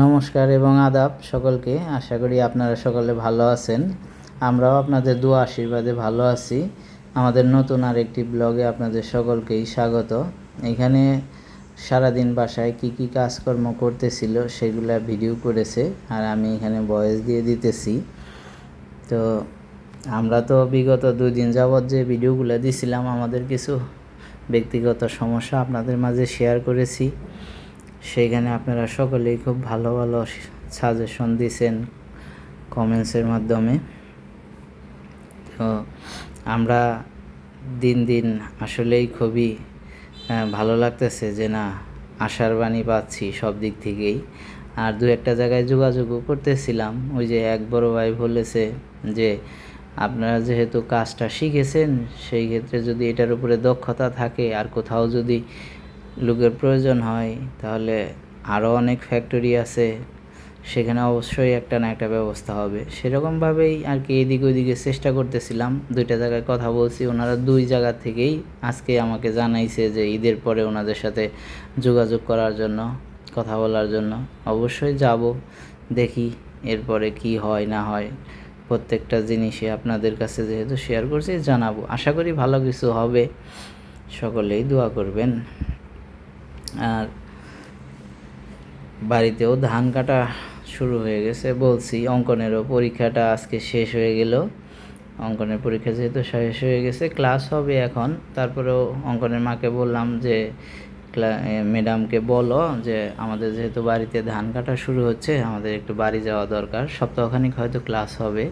নমস্কার এবং আদাব সকলকে। আশা করি আপনারা সকলে ভালো আছেন। আমরাও আপনাদের দু আশীর্বাদে ভালো আছি। আমাদের নতুন আরেকটি ব্লগে আপনাদের সকলকেই স্বাগত। এখানে সারাদিন বাসায় কি কি কাজকর্ম করতেছিল সেগুলা ভিডিও করেছে আর আমি এখানে ভয়েস দিয়ে দিতেছি। তো আমরা তো বিগত দুই দিন যাবৎ যে ভিডিওগুলো দিছিলাম, আমাদের কিছু ব্যক্তিগত সমস্যা আপনাদের মাঝে শেয়ার করেছি। সেইখানে আপনারা সকলেই খুব ভালো ভালো সাজেশন দিয়েছেন কমেন্টসের মাধ্যমে। তো আমরা দিন দিন আসলেই খুবই ভালো লাগতেছে যে না, আশার বাণী পাচ্ছি সব দিক থেকেই। আর দু একটা জায়গায় যোগাযোগও করতেছিলাম। ওই যে এক বড় ভাই বলেছে যে, আপনারা যেহেতু কাজটা শিখেছেন, সেই ক্ষেত্রে যদি এটার উপরে দক্ষতা থাকে, আর কোথাও যদি লোকের প্রয়োজন হয়, তাহলে আরও অনেক ফ্যাক্টরি আছে, সেখানে অবশ্যই একটা না একটা ব্যবস্থা হবে। সেরকমভাবেই আর কি এদিক ওইদিকে চেষ্টা করতেছিলাম, দুইটা জায়গায় কথা বলছি, ওনারা দুই জায়গা থেকেই আজকে আমাকে জানাইছে যে ঈদের পরে ওনাদের সাথে যোগাযোগ করার জন্য, কথা বলার জন্য। অবশ্যই যাব, দেখি এরপরে কি হয় না হয়। প্রত্যেকটা জিনিসই আপনাদের কাছে যেহেতু শেয়ার করছি, জানাব। আশা করি ভালো কিছু হবে। সকলেই দোয়া করবেন। আর বাড়িতেও ধান কাটা শুরু হয়ে গেছে। বলছি, অঙ্কনেরও পরীক্ষাটা আজকে শেষ হয়ে গেল। অঙ্কনের পরীক্ষা যেহেতু শেষ হয়ে গেছে ক্লাস হবে এখন। তারপরেও অঙ্কনের মাকে বললাম যে ম্যাডামকে বলো যে, আমাদের যেহেতু বাড়িতে ধান কাটা শুরু হচ্ছে, আমাদের একটু বাড়ি যাওয়া দরকার। সপ্তাহখানিক হয়তো ক্লাস হবে।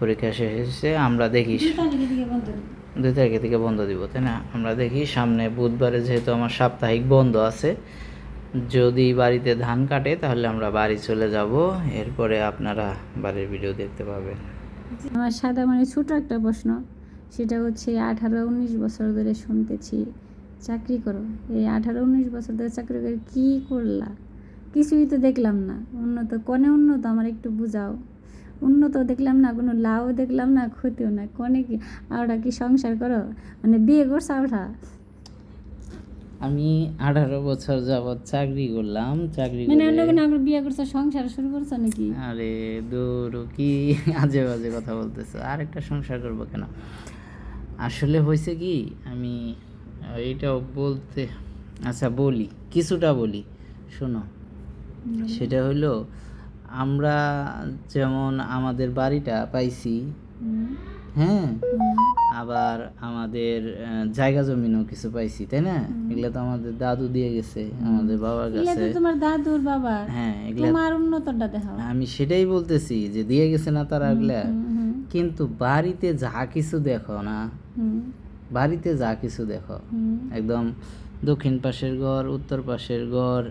পরীক্ষা শেষ হয়েছে, আমরা দেখি। দুই তারিখে থেকে বন্ধ দিব, তাই না? আমরা দেখি সামনে বুধবারে যেহেতু আমার সাপ্তাহিক বন্ধ আছে, যদি বাড়িতে ধান কাটে তাহলে আমরা বাড়ি চলে যাব, এরপরে আপনারা বাড়ির ভিডিও দেখতে পাবেন। আমার সাদা মানে ছোট একটা প্রশ্ন, সেটা হচ্ছে আঠারো উনিশ বছর ধরে শুনতেছি, চাকরি করো, এই আঠারো উনিশ বছর ধরে চাকরি করে কী করলা? কিছুই তো দেখলাম না, উন্নত কনে উন্নত, আমার একটু বুঝাও। উন্নত দেখলাম না কোনো লাভ দেখলাম না ক্ষতিও না কনে কি আওটা কি সংসার করো? মানে বিয়ে করছ আওটা আমি আঠারো বছর যাবৎ চাকরি করলাম চাকরি মানে অন্য কোনো আমার বিয়ে করছ সংসার শুরু করছ নাকি? আরে দূর কি আজে বাজে কথা বলতেছো? আর একটা সংসার করব কেন? আসলে হয়েছে কি আমি এইটাও বলতে আচ্ছা বলি কিছুটা বলি শোনো। সেটা হলো আমরা যেমন আমাদের বাড়িটা পাইছি হ্যাঁ? আবার আমাদের জায়গা জমিনও কিছু পাইছি তাই না? এগুলো তো আমাদের দাদু দিয়ে গেছে আমাদের বাবার কাছে। তোমার দাদুর বাবার। হ্যাঁ এগুলা তোমার উন্নতটা দেখাও। আমি সেটাই বলতেছি যে দিয়ে গেছে না তারা এগুলা কিন্তু বাড়িতে যা কিছু দেখো না বাড়িতে যা কিছু দেখো একদম দক্ষিণ পাশের ঘর, উত্তর পাশের ঘর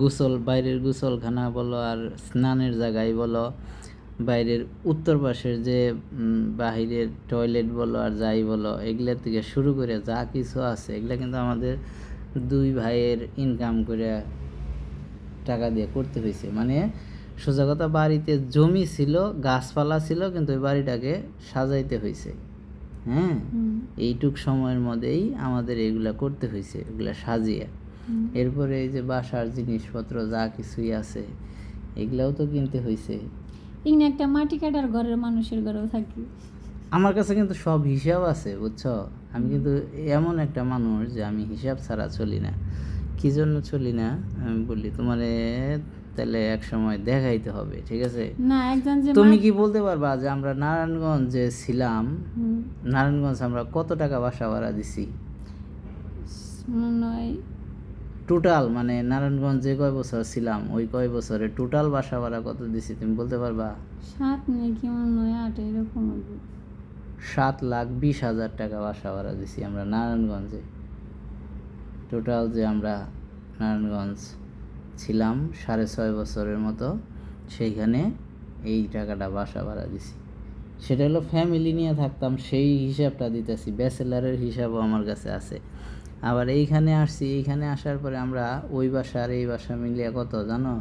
গোসল, বাইরের গোসলখানা বলো আর স্নানের জায়গায় বলো। বাইরের উত্তর পাশের যে বাহিরের টয়লেট বলো আর যাই বলো এগুলোর থেকে শুরু করে যা কিছু আছে, এগুলো কিন্তু আমাদের দুই ভাইয়ের ইনকাম করে টাকা দিয়ে করতে হয়েছে। মানে সোজা কথা, বাড়িতে জমি ছিল, গাছপালা ছিল, কিন্তু ওই বাড়িটাকে সাজাইতে হয়েছে। হ্যাঁ এইটুক সময়ের মধ্যেই আমাদের এগুলা করতে হয়েছে এগুলা সাজিয়ে। এরপরে এই যে বাসার জিনিসপত্র যা কিছুই আছে এগুলাও তো কিনতে হয়েছে এখানে একটা মাটি কাটার ঘরের মানুষের ঘরেও থাকি। আমার কাছে কিন্তু সব হিসাব আছে বুঝছ? আমি কিন্তু এমন একটা মানুষ যে আমি হিসাব ছাড়া চলি না। কি জন্য চলি না? আমি বলি তোমার তাহলে এক সময় দেখাইতে হবে ঠিক আছে? না একজন যে তুমি কি বলতে পারবা যে আমরা নারায়ণগঞ্জে ছিলাম নারায়ণগঞ্জ আমরা কত টাকা বাসা ভাড়া দিছি? টোটাল মানে নারায়ণগঞ্জে কয় বছর ছিলাম ওই কয় বছরে টোটাল বাসা ভাড়া কত দিছি তুমি বলতে পারবা? সাত নাকি হয় আট এরকম হবে। সাত লাখ বিশ হাজার টাকা বাসা ভাড়া দিছি আমরা নারায়ণগঞ্জে। টোটাল যে আমরা নারায়ণগঞ্জ ছিলাম সাড়ে ছয় বছরের মতো, সেইখানে এই টাকাটা বাসা ভাড়া দিছি। সেটা হলো ফ্যামিলি নিয়ে থাকতাম, সেই হিসাবটা দিতেছি, ব্যাচেলারের হিসাবও আমার কাছে আছে। আবার এইখানে আসছি, এইখানে আসার পরে আমরা ওই বাসা আর এই বাসা মিলিয়ে কত জানো?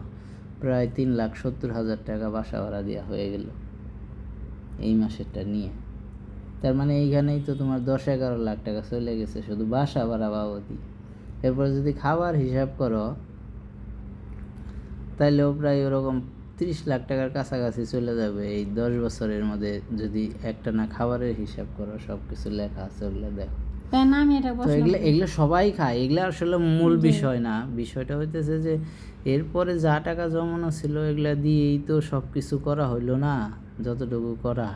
প্রায় তিন লাখ সত্তর হাজার টাকা বাসা ভাড়া দেওয়া হয়ে গেল এই মাসেরটা নিয়ে। তার মানে এইখানেই তো তোমার দশ এগারো লাখ টাকা চলে গেছে, শুধু বাসা ভাড়া বাবদি এরপর যদি খাবার হিসাব করো তাইলেও প্রায় ওরকম তিরিশ লাখ টাকার কাছাকাছি চলে যাবে। এই দশ বছরের মধ্যে যদি একটা না খাবারের হিসাব করো সব কিছু লেখা আছে ওগুলো দেখো। তাই না? আমি এটা তো এগুলো এগুলো সবাই খায়। এগুলো আসলে মূল বিষয় না। বিষয়টা হইতেছে যে এরপরে যা টাকা জমানো ছিল এগুলা দিয়েই তো সব কিছু করা হইল না। যতটুকু করা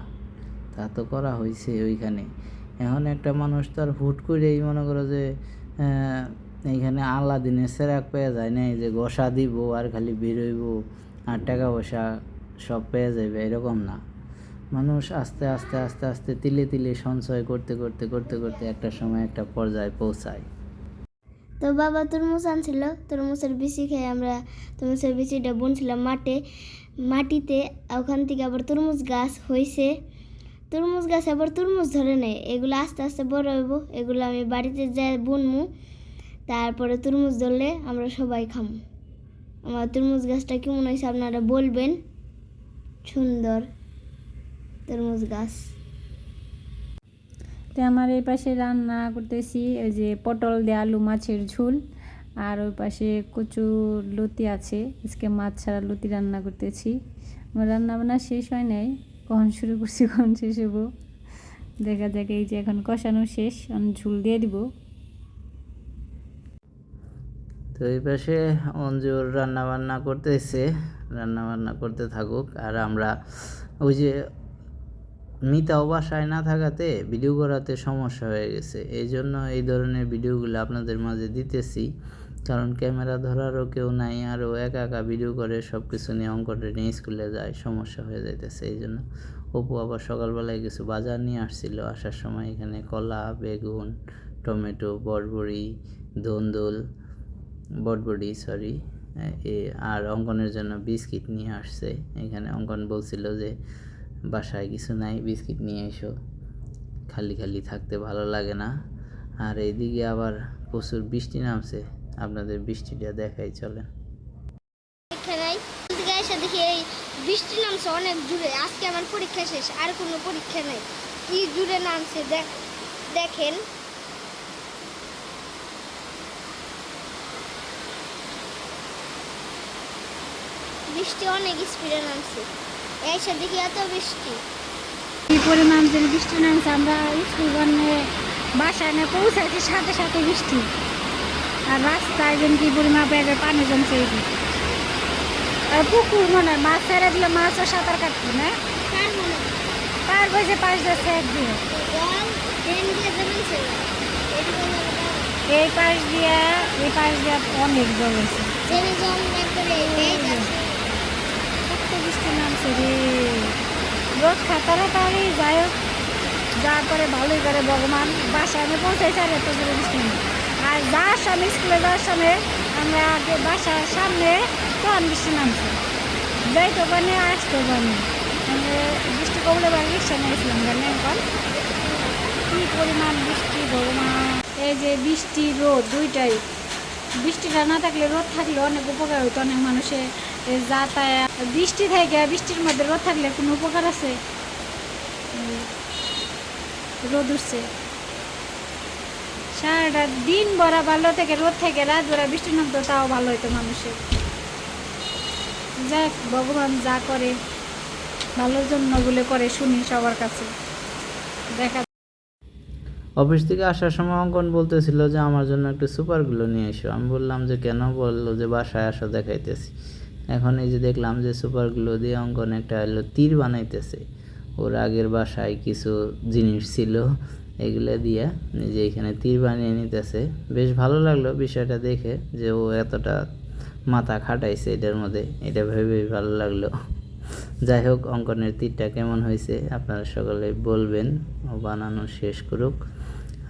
তা তো করা হয়েছে ওইখানে। এখন একটা মানুষ তো আর হুট করেই মনে করো যে এইখানে আল্লাদিনের সেরাক পেয়ে যায় না, এই যে গোসা দিব আর খালি বেরোইব, আর টাকা পয়সা সব পেয়ে যাবে এরকম না। মানুষ আস্তে আস্তে আস্তে আস্তে তিলে তিলে সঞ্চয় করতে করতে করতে করতে একটা সময় একটা পর্যায়ে পৌঁছায়। তো বাবা, তরমুজ আনছিল, তরমুজের বিচি খেয়ে আমরা তরমুজের বিচিটা বুনছিলাম মাঠে, মাটিতে, ওখান থেকে আবার তরমুজ গাছ হয়েছে তরমুজ গাছ আবার তরমুজ ধরে নেয় এগুলো আস্তে আস্তে বড় হইব, এগুলো আমি বাড়িতে যাই বুনমু তারপরে তরমুজ ধরলে আমরা সবাই খাম। আমার তরমুজ গাছটা কেমন হয়েছে আপনারা বলবেন? সুন্দর তরমুজ গাছ। তো আমার এই পাশে রান্না করতেছি ওই যে পটল দিয়ে আলু মাছের ঝোল, আর ওই পাশে কচু লতি আছে, আজকে মাছ ছাড়া লতি রান্না করতেছি। আমার রান্না বান্না শেষ হয় নাই, কখন শুরু করছি, কখন শেষ হব? দেখা যাক এই যে এখন কষানো শেষ আমি ঝুল দিয়ে দিব। তো এই পাশে অঞ্জুর রান্নাবান্না করতেছে, রান্নাবান্না করতে থাকুক। আর আমরা ওই যে মিতাও বাসায় না থাকাতে ভিডিও করাতে সমস্যা হয়ে গেছে। এই জন্য এই ধরনের ভিডিওগুলো আপনাদের মাঝে দিতেছি। কারণ ক্যামেরা ধরারও কেউ নাই আর ও একা একা ভিডিও করে সব কিছু নিয়ে অঙ্কটা নিয়ে স্কুলে যায়, সমস্যা হয়ে যাইতেছে। এই জন্য অপু আবার সকালবেলায় কিছু বাজার নিয়ে আসছিল। আসার সময় এখানে কলা, বেগুন, টমেটো বরবড়ি ধন্দুল বটবডি সরি। এ আর অঙ্কনের জন্য বিস্কিট নিয়ে আসছে। এখানে অঙ্কন বলছিল যে বাসায় কিছু নাই বিস্কিট নিয়ে এসো। খালি খালি থাকতে ভালো লাগে না। আর এইদিকে আবার প্রচুর বৃষ্টি নামছে। আপনাদের বৃষ্টিটা দেখাই চলেন। পরীক্ষা নাই থেকে এসে দেখি এই বৃষ্টি নামছে অনেক দূরে আজকে আমার পরীক্ষা শেষ আর কোনো পরীক্ষা নেই। কি দূরে নামছে দেখ- দেখেন। বৃষ্টি অনেক স্পিডে নামছে। এসে দেখি এত বৃষ্টি। কি পরিমাণ যে বৃষ্টি নামছে আমরা স্কুল গণে বাসায় না পৌঁছাইছি সাথে সাথে বৃষ্টি। আর রাস্তায় যেন কি পরিমাণ ব্যাগের পানি জমছে এই। আর পুকুর মনে হয় মাছ ছেড়ে দিলে মাছও সাঁতার কাটতো না? পার বসে পাশ একদিন জল ট্রেন দিয়ে এই পাশ দিয়ে এই পাশ দিয়ে অনেক জল হয়েছে ট্রেনে জল একবারে এই যাচ্ছে কত বৃষ্টি নামছে রে রোদ খাতারে তাড়ি যাই হোক যাওয়ার পরে ভালোই করে ভগবান বাসায় আমি পৌঁছাইছি আর এত করে বৃষ্টি আর যাওয়ার সময় স্কুলে যাওয়ার সময় আমরা আগে বাসার সামনে তখন বৃষ্টি নামছে। যাইতে পারি আসতে পারি বৃষ্টি কবলে বাড়ি রিক্সা নিয়েছিলাম জানি এখন? কি পরিমাণ বৃষ্টি ভগবান এই যে বৃষ্টি রোদ দুইটাই। বৃষ্টিটা না থাকলে রোদ থাকলে অনেক উপকার হতো অনেক মানুষের। যাতায়াত বৃষ্টি থাকে, বৃষ্টির মধ্যে রোদ থাকলে কোনো উপকার আছে? রোদ উঠছে। সারাটা দিন ভরা ভালো থেকে রোদ থেকে, রাত ভরা বৃষ্টি নামতো তাও ভালো হতো মানুষের। যাক, ভগবান যা করে, ভালোর জন্য বলে করে শুনি সবার কাছে। দেখা অফিস থেকে আসার সময় অঙ্কন বলতেছিল যে, আমার জন্য একটু সুপারগুলো নিয়ে এসো। আমি বললাম যে, কেন? বলল যে, বাসায় আসো, দেখাইতেছি। এখন এই যে দেখলাম যে সুপারগুলো দিয়ে অঙ্কন একটা হলো তীর বানাইতেছে। ওর আগের বাসায় কিছু জিনিস ছিল, এগুলো দিয়ে যে এখানে তীর বানিয়ে নিতেছে। বেশ ভালো লাগল বিষয়টা দেখে যে ও এতটা মাথা খাটাইছে এটার মধ্যে। এটা ভেবে ভালো লাগল। যাই হোক, অঙ্কনের তীরটা কেমন হয়েছে আপনারা সকলে বলবেন। ও বানানো শেষ করুক।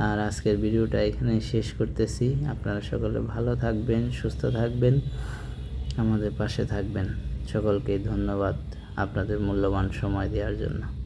আর আজকের ভিডিওটা এখানে শেষ করতেছি। আপনারা সকলে ভালো থাকবেন, সুস্থ থাকবেন। আমাদের পাশে থাকবেন। সকলকে ধন্যবাদ আপনাদের মূল্যবান সময় দেওয়ার জন্য।